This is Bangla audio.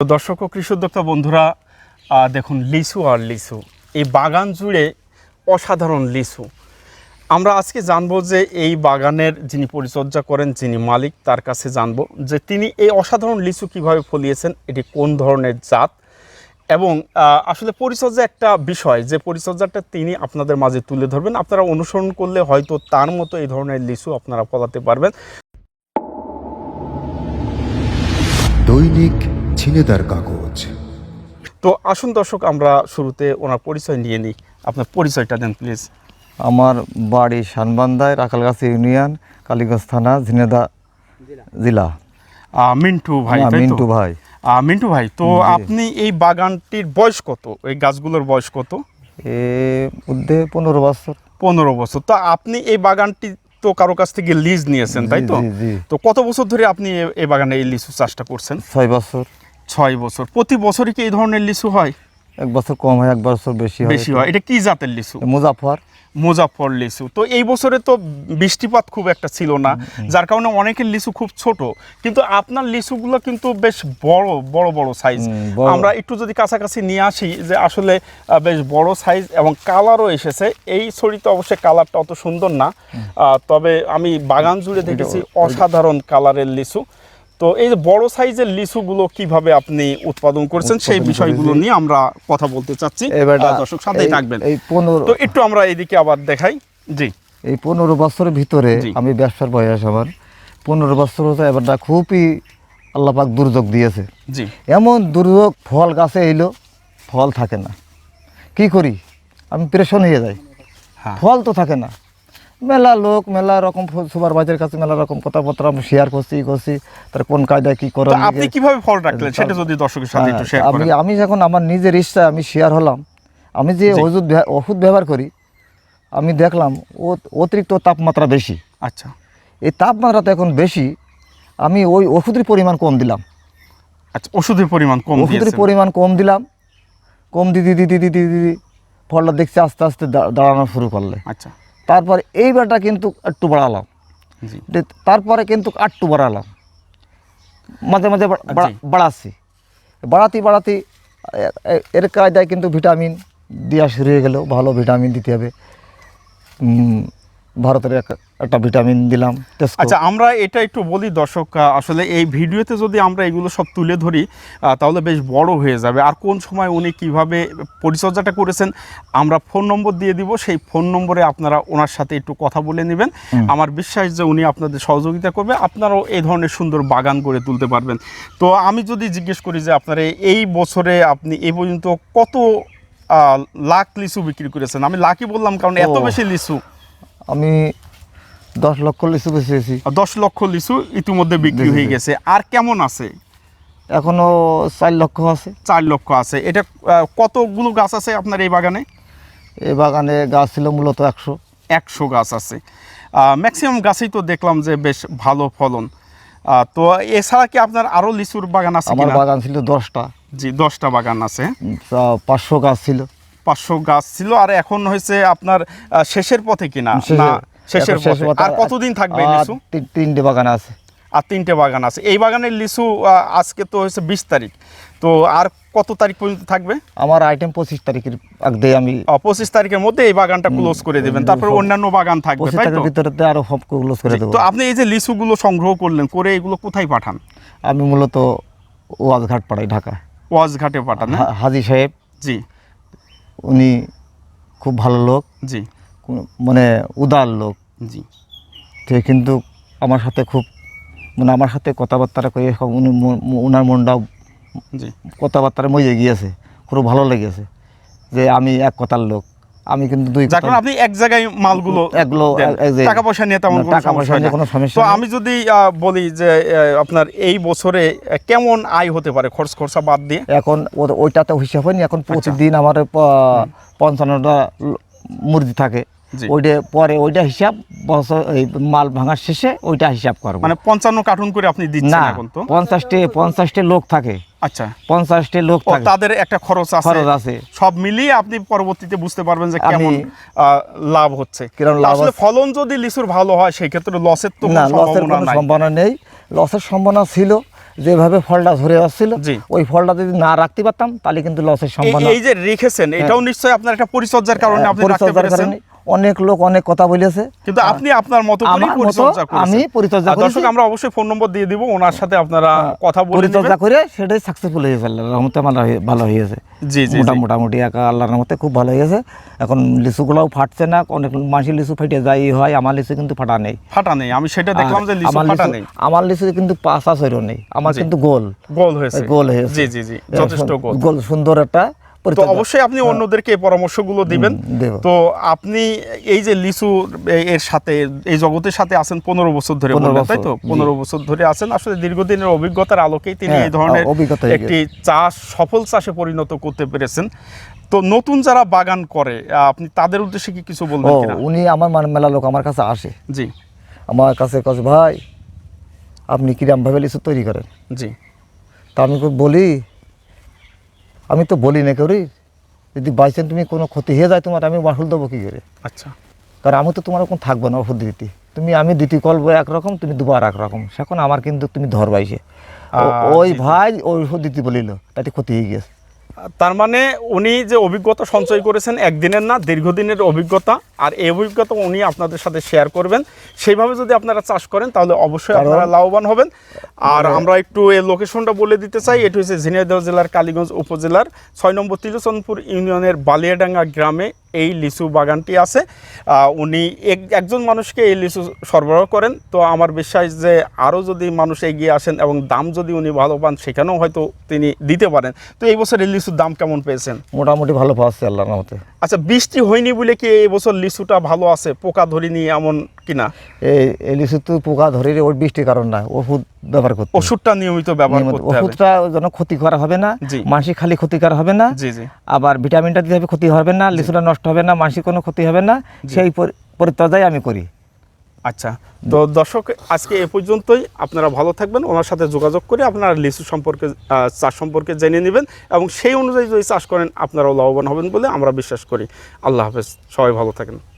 দর্শক ও কৃষি উদ্যোক্তা বন্ধুরা দেখুন লিচু আর লিচু, এই বাগান জুড়ে অসাধারণ লিচু। আমরা আজকে জানব যে এই বাগানের যিনি পরিচর্যা করেন, যিনি মালিক, তার কাছে জানব যে তিনি এই অসাধারণ লিচু কীভাবে ফলিয়েছেন, এটি কোন ধরনের জাত এবং আসলে পরিচর্যা একটা বিষয়, যে পরিচর্যাটা তিনি আপনাদের মাঝে তুলে ধরবেন। আপনারা অনুসরণ করলে হয়তো তার মতো এই ধরনের লিচু আপনারা ফলাতে পারবেন। দৈনিক ছিনেদার কাগজ। তো আসুন দর্শক আমরা শুরুতে ওনার পরিচয় নিয়ে নিই। আপনার পরিচয়টা দেন প্লিজ আমার বাড়ি শানবান্দায় রাখালগাছি ইউনিয়ন কালীগঞ্জ থানা ঝিনেদা জেলা। মিন্টু ভাই হ্যাঁ? মিন্টু ভাই। মিন্টু ভাই তো আপনি এই বাগানটির বয়স কত? এই গাছগুলোর বয়স কত? এ মধ্যে পনেরো বছর। পনেরো বছর। তো আপনি এই বাগানটি তো কারও কাছ থেকে লিজ নিয়েছেন তাই তো। তো কত বছর ধরে আপনি এই বাগানে এই লিচু চাষটা করছেন? ছয় বছর। ছয় বছর। প্রতি বছরই কি এই ধরনের লিচু হয়? এক বছর কম হয় এক বছর বেশি হয় বেশি হয়। এটা কি জাতের লিচু? মুজাফর মুজাফর লিচু। তো এই বছরে তো বৃষ্টিপাত খুব একটা ছিল না যার কারণে অনেকের লিচু খুব ছোট। কিন্তু আপনার লিচুগুলো কিন্তু বেশ বড় বড় বড় সাইজ আমরা একটু যদি কাছাকাছি নিয়ে আসি যে আসলে বেশ বড় সাইজ এবং কালারও এসেছে। এই ছড়িতে অবশ্যই কালারটা অত সুন্দর না। আহ, তবে আমি বাগান জুড়ে দেখেছি অসাধারণ কালারের লিচু। তো এই যে বড় সাইজের লিচুগুলো কীভাবে আপনি উৎপাদন করছেন সেই বিষয়গুলো নিয়ে আমরা কথা বলতে চাচ্ছি। এবার দর্শক সাথেই থাকবেন। এই পনেরো তো একটু আমরা এদিকে আবার দেখাই। জি। এই পনেরো বছরের ভিতরে আমি ব্যবসার বয়স আমার। পনেরো বছর হতে এবারটা খুবই আল্লাপাক দুর্যোগ দিয়েছে। জি। এমন দুর্যোগ ফল গাছে এলো ফল থাকে না। কি করি? আমি প্রেশন হয়ে যাই। হ্যাঁ। ফল তো থাকে না। মেলা লোক মেলা রকম সুপার বাজারের কাছে মেলা রকম কথাবার্তা আমি শেয়ার করছি করছি তার কোন কায়দায় কি করা তো আপনি কীভাবে ফল রাখলেন সেটা যদি দর্শকের সাথে একটু শেয়ার হ্যাঁ, আমি করেন আমি যখন আমার নিজের ইচ্ছায় আমি শেয়ার হলাম আমি যে ওষুধ ওষুধ ব্যবহার করি আমি দেখলাম ও অতিরিক্ত তাপমাত্রা বেশি আচ্ছা এই তাপমাত্রাটা এখন বেশি আমি ওই ওষুধের পরিমাণ কম দিলাম আচ্ছা ওষুধের পরিমাণ কম ওষুধের পরিমাণ কম দিলাম কম দিদি দিদি দিদি দিদি ফলটা দেখছি আস্তে আস্তে দাঁড়ানো শুরু করলে আচ্ছা তারপর এইবারটা কিন্তু একটু বাড়ালাম। তারপরে কিন্তু আটটু বাড়ালাম। মাঝে মাঝে। বাড়াচ্ছি। বাড়াতে বাড়াতে এর কায়দায় কিন্তু ভিটামিন দেওয়া শুরু হয়ে গেলেও ভালো ভিটামিন দিতে হবে। ভারতের এক- একটা ভিটামিন দিলাম আচ্ছা আমরা এটা একটু বলি দর্শক আসলে এই ভিডিওতে যদি আমরা এগুলো সব তুলে ধরি তাহলে বেশ বড় হয়ে যাবে। আর কোন সময় উনি কীভাবে পরিচর্যাটা করেছেন আমরা ফোন নম্বর দিয়ে দিব। সেই ফোন নম্বরে আপনারা ওনার সাথে একটু কথা বলে নেবেন। আমার বিশ্বাস যে উনি আপনাদের সহযোগিতা করবে। আপনারাও এই ধরনের সুন্দর বাগান গড়ে তুলতে পারবেন। তো আমি যদি জিজ্ঞেস করি যে আপনারা এই বছরে আপনি এই পর্যন্ত কত লাখ লিচু বিক্রি করেছেন? আমি লাখই বললাম কারণ এত বেশি লিচু। আমি দশ লক্ষ লিচু বেঁচেছি দশ লক্ষ লিচু ইতিমধ্যে বিক্রি হয়ে গেছে। আর কেমন আছে? এখনও চার লক্ষ আছে। চার লক্ষ আছে। এটা কতগুলো গাছ আছে আপনার এই বাগানে? এই বাগানে গাছ ছিল মূলত একশো। একশো গাছ আছে। ম্যাক্সিমাম গাছেই তো দেখলাম যে বেশ ভালো ফলন। তো এছাড়া কি আপনার আরও লিচুর বাগান আছে আমার বাগান ছিল দশটা। জি দশটা বাগান আছে। পাঁচশো গাছ ছিল। পাঁচশো গাছ ছিল। আর এখন হয়েছে আপনার শেষের পথে কিনা? না শেষের। আর কতদিন থাকবে লিচু? তিন- তিনটে বাগান আছে। আর তিনটে বাগান আছে। এই বাগানের লিচু আজকে তো হয়েছে বিশ তারিখ। তো আর কত তারিখ পর্যন্ত থাকবে? আমার আইটেম পঁচিশ তারিখের আগে আমি পঁচিশ তারিখের মধ্যে এই বাগানটা ক্লোজ করে দেবেন। তারপর অন্যান্য বাগান থাকবে তাই তো? ভিতরে আরও সব ক্লোজ করে দেবো। তো আপনি এই যে লিচুগুলো সংগ্রহ করলেন করে এগুলো কোথায় পাঠান? আমি মূলত ওয়াজঘাট পাড়াই ঢাকা। ওয়াজঘাটে পাঠান হ্যাঁ? হাজি সাহেব জি। উনি খুব ভালো লোক। জি। মানে উদার লোক জি সে কিন্তু আমার সাথে খুব মানে আমার সাথে কথাবার্তা করে উনি ওনার মনটাও জি কথাবার্তায় মজে গিয়েছে খুব ভালো লেগেছে যে আমি এক কথার লোক আমি কিন্তু দুই যার আপনি এক জায়গায় মালগুলো এগুলো দেন। এক- এক জায়গায়। টাকা পয়সা নিয়ে তেমন টাকা পয়সা নিয়ে কোনো সমস্যা তো আমি যদি বলি যে আপনার এই বছরে কেমন আয় হতে পারে খরচ খরচা বাদ দিয়ে এখন ওইটাতে হিসাব হয়নি এখন আচ্ছা। প্রতিদিন আমার পঞ্চান্নটা মুরগি থাকে। ওইটা পরে ওইটা হিসাব বছর এই মাল ভাঙার শেষে ওইটা হিসাব করব। মানে পঞ্চান্ন কার্টুন করে আপনি দিচ্ছেন না এখন তো? পঞ্চাশটি পঞ্চাশটি লোক থাকে। আচ্ছা। পঞ্চাশটি লোক থাকে। তাদের একটা খরচ আছে। খরচ আছে। সব মিলিয়ে আপনি পরবর্তীতে বুঝতে পারবেন যে কেমন লাভ হচ্ছে। আসলে ফলন যদি লিচুর ভালো হয় সেই ক্ষেত্রে লসের তো লসের সম্ভাবনা কোনো সম্ভাবনা নেই। লসের সম্ভাবনা ছিল যেভাবে ফলটা ধরে আসছিল ওই ফলটা যদি না রাখতে পারতাম তাহলে কিন্তু লসের সম্ভাবনা এই যে রেখেছেন এটাও নিশ্চয়ই আপনার একটা পরিচর্যার কারণে আপনি রাখতে পেরেছেন। অনেক লোক অনেক কথা বলেছে। কিন্তু আপনি আপনার মতো আমি পরিচর্যা দর্শক। আমরা অবশ্যই ফোন নম্বর দিয়ে দিব ওনার সাথে আপনারা কথা বলে পরিচর্যা করে সেটাই সাকসেসফুল হয়েছে আল্লাহর রহমতে আমার হয়ে- ভালো হয়েছে। জি জি মোটা জি। মোটামুটি একা আল্লাহর রহমতে খুব ভালো হয়েছে। এখন লিচুগুলোও ফাটছে না অনেক মাসি লিচু ফেটে যাই হয় আমার লিচু কিন্তু ফাটা নেই। ফাটা নেই আমি সেটা দেখলাম যে লিচু ফাটা নেই। আমার লিচু কিন্তু পাঁচা সৈর নেই আমার কিন্তু গোল। গোল হয়েছে। গোল হয়েছে। জি জি জি যথেষ্ট গোল। গোল সুন্দর একটা তো অবশ্যই আপনি অন্যদেরকে এই পরামর্শগুলো দিবেন। তো আপনি এই যে লিচু এর সাথে এই জগতের সাথে আছেন পনেরো বছর ধরে তাই তো? পনেরো বছর ধরে আছেন। আসলে দীর্ঘদিনের অভিজ্ঞতার আলোকেই তিনি হ্যাঁ, এই ধরনের একটি চাষ সফল চাষে পরিণত করতে পেরেছেন। তো নতুন যারা বাগান করে আপনি তাদের উদ্দেশ্যে কি কিছু বলবেন উনি আমার মানে মেলা লোক আমার কাছে আসে। জি। আমার কাছে কাছে ভাই আপনি কিরমভাবে লিচু তৈরি করেন? জি। তা আমি বলি আমি তো বলি না করি যদি বাই চান্স তুমি কোনো ক্ষতি হয়ে যায় তোমার আমি মাসুল দেবো কী করে? আচ্ছা। কারণ আমি তো তোমার ওরকম থাকব না ওষুধ দিতে তুমি আমি দিতে কলবো একরকম তুমি দুবার একরকম। সেখন আমার কিন্তু তুমি ধর বাইছে ওই জি, জি। ভাই ওই ওষুধ দিতে বলিল তাতে ক্ষতি হয়ে গেছে। তার মানে উনি যে অভিজ্ঞতা সঞ্চয় করেছেন একদিনের না দীর্ঘদিনের অভিজ্ঞতা আর এই অভিজ্ঞতা উনি আপনাদের সাথে শেয়ার করবেন। সেইভাবে যদি আপনারা চাষ করেন তাহলে অবশ্যই আপনারা লাভবান হবেন। আর আমরা একটু এই লোকেশনটা বলে দিতে চাই এটি হচ্ছে ঝিনাইদহ জেলার কালীগঞ্জ উপজেলার ছয় নম্বর তিলোচনপুর ইউনিয়নের বালিয়াডাঙ্গা গ্রামে এই লিচু বাগানটি আছে। উনি এক- একজন মানুষকে এই লিচু সরবরাহ করেন। তো আমার বিশ্বাস যে আরও যদি মানুষ এগিয়ে আসেন এবং দাম যদি উনি ভালো পান সেখানেও হয়তো তিনি দিতে পারেন। তো এই বছর এই লিচুর দাম কেমন পেয়েছেন? মোটামুটি ভালো পাওয়া আল্লাহর আল্লাহ আচ্ছা বৃষ্টি হয়নি বলে কি এই বছর লিচুটা ভালো আছে? পোকা ধরিনি এমন কিনা? এই এই তো পোকা ধরে ওর বৃষ্টির কারণ না ওষুধ ব্যবহার করতে ওষুধটা নিয়মিত ব্যবহার করতে হবে। ওষুধটা যেন ক্ষতিকর হবে না। মানসিক খালি ক্ষতিকর হবে না জি জি। আবার ভিটামিনটা দিতে হবে ক্ষতি হবে না লিচুটা নষ্ট হবে না মানসিক কোনো ক্ষতি হবে না সেই পরি- পরিচর্যাই আমি করি। আচ্ছা তো দর্শক আজকে এ পর্যন্তই। আপনারা ভালো থাকবেন ওনার সাথে যোগাযোগ করে আপনারা লিচু সম্পর্কে চাষ সম্পর্কে জেনে নেবেন এবং সেই অনুযায়ী যদি চাষ করেন আপনারাও লাভবান হবেন বলে আমরা বিশ্বাস করি। আল্লাহ হাফেজ সবাই ভালো থাকেন।